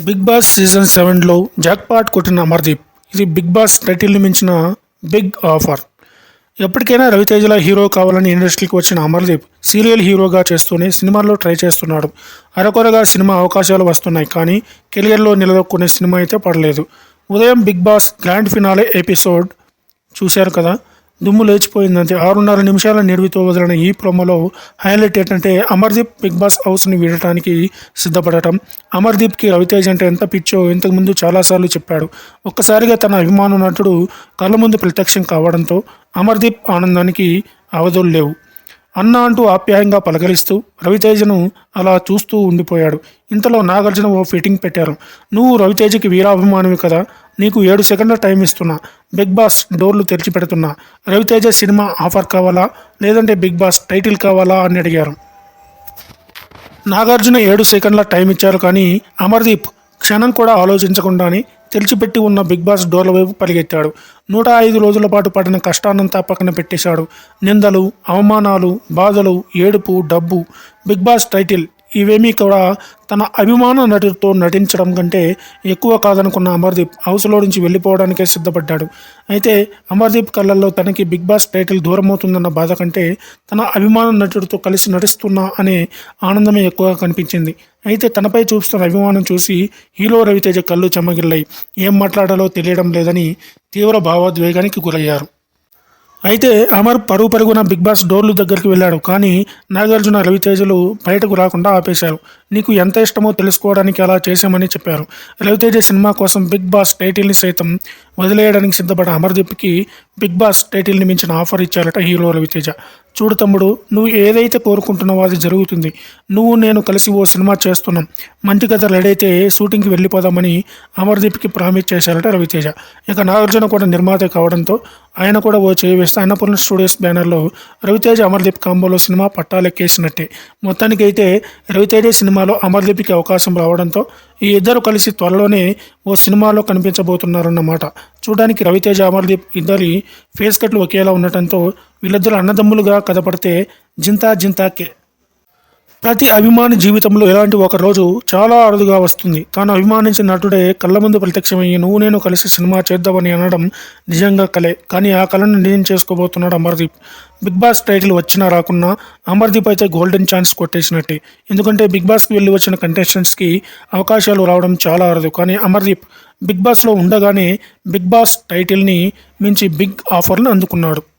Big boss season సెవెన్లో jackpot కొట్టిన అమర్దీప్. ఇది బిగ్ బాస్ టైటిల్ని మించిన బిగ్ ఆఫర్. ఎప్పటికైనా రవితేజల హీరో కావాలని ఇండస్ట్రీకి వచ్చిన అమర్దీప్ సీరియల్ హీరోగా చేస్తూనే సినిమాల్లో ట్రై చేస్తున్నాడు. అరకొరగా సినిమా అవకాశాలు వస్తున్నాయి కానీ కెరియర్లో నిలదొక్కునే సినిమా అయితే పడలేదు. ఉదయం Bigg Boss grand finale episode చూశారు కదా? దుమ్ము లేచిపోయిందంటే ఆరున్నర నిమిషాల నిడివితో వదిలిన ఈ ప్రోమోలో హైలైట్ ఏంటంటే అమర్దీప్ బిగ్ బాస్ హౌస్ని వీడటానికి సిద్ధపడటం. అమర్దీప్కి రవితేజ్ అంటే ఎంత పిచ్చో ఇంతకుముందు చాలాసార్లు చెప్పాడు. ఒక్కసారిగా తన అభిమాన నటుడు కళ్ళ ముందు ప్రత్యక్షం కావడంతో అమర్దీప్ ఆనందానికి అవధులు లేవు. అన్న అంటూ ఆప్యాయంగా పలకరిస్తూ రవితేజను అలా చూస్తూ ఉండిపోయాడు. ఇంతలో నాగార్జున ఓ ఫిట్టింగ్ పెట్టారు. నువ్వు రవితేజకి వీరాభిమానివి కదా నీకు ఏడు సెకండ్ల టైం ఇస్తున్నా. బిగ్ బాస్ డోర్లు తెరిచి పెడుతున్నా. రవితేజ సినిమా ఆఫర్ కావాలా? లేదంటే బిగ్ బాస్ టైటిల్ కావాలా? అని అడిగారు. నాగార్జున ఏడు సెకండ్ల టైం ఇచ్చారు కానీ అమర్దీప్ క్షణం కూడా ఆలోచించకుండానే తెరిచిపెట్టి ఉన్న బిగ్ బాస్ డోర్ల వైపు పరిగెత్తాడు. నూట ఐదు రోజుల పాటు పడిన కష్టాన్నంతా పక్కన పెట్టేశాడు. నిందలు అవమానాలు బాధలు ఏడుపు డబ్బు బిగ్ బాస్ టైటిల్ ఇవేమీ కూడా తన అభిమాన నటుడితో నటించడం కంటే ఎక్కువ కాదనుకున్న అమర్దీప్ హౌస్లో నుంచి వెళ్ళిపోవడానికే సిద్ధపడ్డాడు. అయితే అమర్దీప్ కళ్ళల్లో తనకి బిగ్ బాస్ టైటిల్ దూరం అవుతుందన్న బాధ కంటే తన అభిమాన నటుడితో కలిసి నటిస్తున్నా అనే ఆనందమే ఎక్కువగా కనిపించింది. అయితే తనపై చూస్తున్న అభిమానం చూసి హీరో రవితేజ కళ్ళు చెమ్మగిల్లాయి ఏం మాట్లాడాలో తెలియడం లేదని తీవ్ర భావోద్వేగానికి గురయ్యారు. అయితే అమర్ పరుగు పరుగున బిగ్ బాస్ డోర్లు దగ్గరికి వెళ్ళాడు కానీ నాగార్జున రవితేజలు బయటకు రాకుండా ఆపేశారు. నీకు ఎంత ఇష్టమో తెలుసుకోవడానికి అలా చేశామని చెప్పారు. రవితేజ సినిమా కోసం బిగ్ బాస్ టైటిల్ని సైతం వదిలేయడానికి సిద్ధపడ్డ అమర్దీప్కి బిగ్ బాస్ టైటిల్ని మించిన ఆఫర్ ఇచ్చారట హీరో రవితేజ. చూడు తమ్ముడు నువ్వు ఏదైతే కోరుకుంటున్నావో అది జరుగుతుంది. నువ్వు నేను కలిసి ఓ సినిమా చేస్తున్నాం. మంచి కథ రెడీ అయితే షూటింగ్కి వెళ్ళిపోదామని అమర్దీప్కి ప్రామిస్ చేశారట రవితేజ. ఇక నాగార్జున కూడా నిర్మాత కావడంతో ఆయన కూడా ఓ చేయి వేస్తే అన్నపూర్ణ స్టూడియోస్ బ్యానర్లో రవితేజ అమర్దీప్ కాంబోలో సినిమా పట్టాలెక్కేసినట్టే. మొత్తానికైతే రవితేజ సినిమాలో అమర్దీప్కి అవకాశం రావడంతో ఈ ఇద్దరు కలిసి త్వరలోనే ఓ సినిమాలో కనిపించబోతున్నారన్నమాట. చూడడానికి రవితేజ అమర్దీప్ ఇద్దరి ఫేస్ కట్లు ఒకేలా ఉండటంతో వీళ్ళిద్దరు అన్నదమ్ములుగా కథపడితే జింతా జింతాకే. ప్రతి అభిమాని జీవితంలో ఇలాంటి ఒక రోజు చాలా అరుదుగా వస్తుంది. తాను అభిమానించిన నటుడే కళ్ళ ముందు ప్రత్యక్షమయ్యి నువ్వు నేను కలిసి సినిమా చేద్దామని అనడం నిజంగా కలే. కానీ ఆ కళను నిజం చేసుకోబోతున్నాడు అమర్దీప్. బిగ్ బాస్ టైటిల్ వచ్చినా రాకున్నా అమర్దీప్ అయితే గోల్డెన్ ఛాన్స్ కొట్టేసినట్టే. ఎందుకంటే బిగ్ బాస్కి వెళ్ళి వచ్చిన కంటెస్టెంట్స్కి అవకాశాలు రావడం చాలా అరుదు. కానీ అమర్దీప్ బిగ్ బాస్లో ఉండగానే బిగ్ బాస్ టైటిల్ని మించి బిగ్ ఆఫర్ను అందుకున్నాడు.